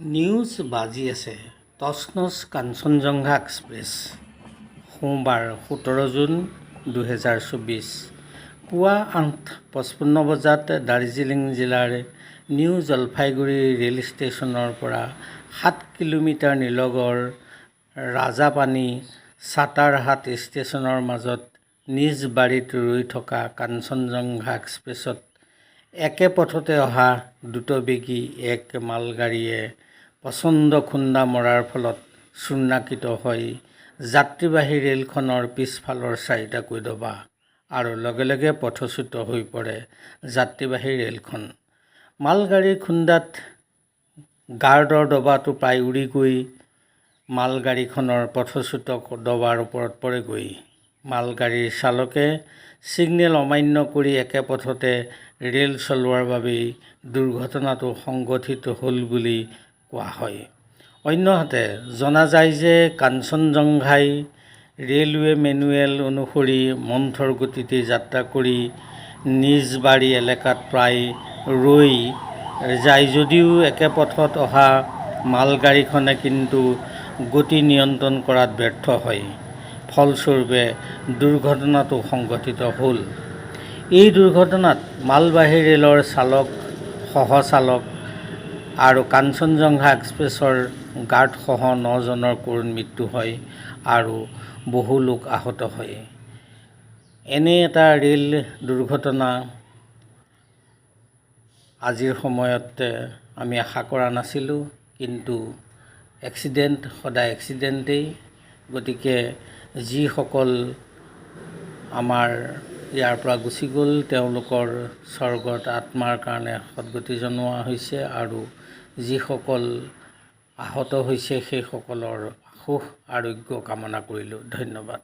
News বাজি আছে টচনচ Kanchenjunga express সোমবাৰ সোতৰ জুন দুহেজাৰ চৌবিছ। পুৱা আঠ পঁচপন্ন বজাত দাৰ্জিলিং জিলাৰ নিউ জলপাইগুৰি ৰেল ষ্টেচনৰ পৰা সাত কিলোমিটাৰ নিলগৰ ৰাজাপানী চাটাৰহাট ষ্টেচনৰ মাজত নিজ বাৰীত ৰৈ থকা কাঞ্চনজংঘা এক্সপ্ৰেছত একে পথতে অহা দ্ৰুতবেগী এক মালগাড়ীয়ে প্ৰচণ্ড খুন্দা মৰাৰ ফলত চূৰ্ণাকৃত হৈ যাত্ৰীবাহী ৰেলখনৰ পিছফালৰ চাৰিটাকৈ ডবা আৰু লগে লগে পথচ্যুত হৈ পৰে যাত্ৰীবাহী ৰেলখন। মালগাড়ীৰ খুন্দাত গাৰ্ডৰ ডবাটো প্ৰায় উৰি গৈ মালগাড়ীখনৰ পথচ্যুত ডবাৰ ওপৰত পৰেগৈ। মালগাড়ীৰ চালকে ছিগনেল অমান্য কৰি একে পথতে ৰেল চলোৱাৰ বাবেই দুৰ্ঘটনাটো সংঘটিত হ'ল বুলি কোৱা হয়। অন্যহাতে, জনা যায় যে কাঞ্চনজংঘাই ৰেলৱে মেনুৱেল অনুসৰি মন্থৰ গতিতে যাত্ৰা কৰি নিজ বাৰী এলেকাত প্ৰায় ৰৈ যায় যদিও একে পথত অহা মালগাড়ীখনে কিন্তু গতি নিয়ন্ত্ৰণ কৰাত ব্যৰ্থ হয়। ফলস্বৰূপে, দুৰ্ঘটনাটো সংঘটিত হ'ল। এই দুৰ্ঘটনাত মালবাহী ৰেলৰ চালক, সহচালক আৰু কাঞ্চনজংঘা এক্সপ্ৰেছৰ গাৰ্ডসহ নজনৰ কৰুণ মৃত্যু হয় আৰু বহু লোক আহত হয়। এনে এটা ৰেল দুৰ্ঘটনা আজিৰ সময়ত আমি আশা কৰা নাছিলোঁ কিন্তু এক্সিডেণ্ট সদায় এক্সিডেণ্টেই। গতিকে যিসকল আমাৰ ইয়াৰ পৰা গুচি গ'ল তেওঁলোকৰ স্বৰ্গত আত্মাৰ কাৰণে সদগতি জনোৱা হৈছে আৰু যিসকল আহত হৈছে সেইসকলৰ সুখ আৰোগ্য কামনা কৰিলোঁ। ধন্যবাদ।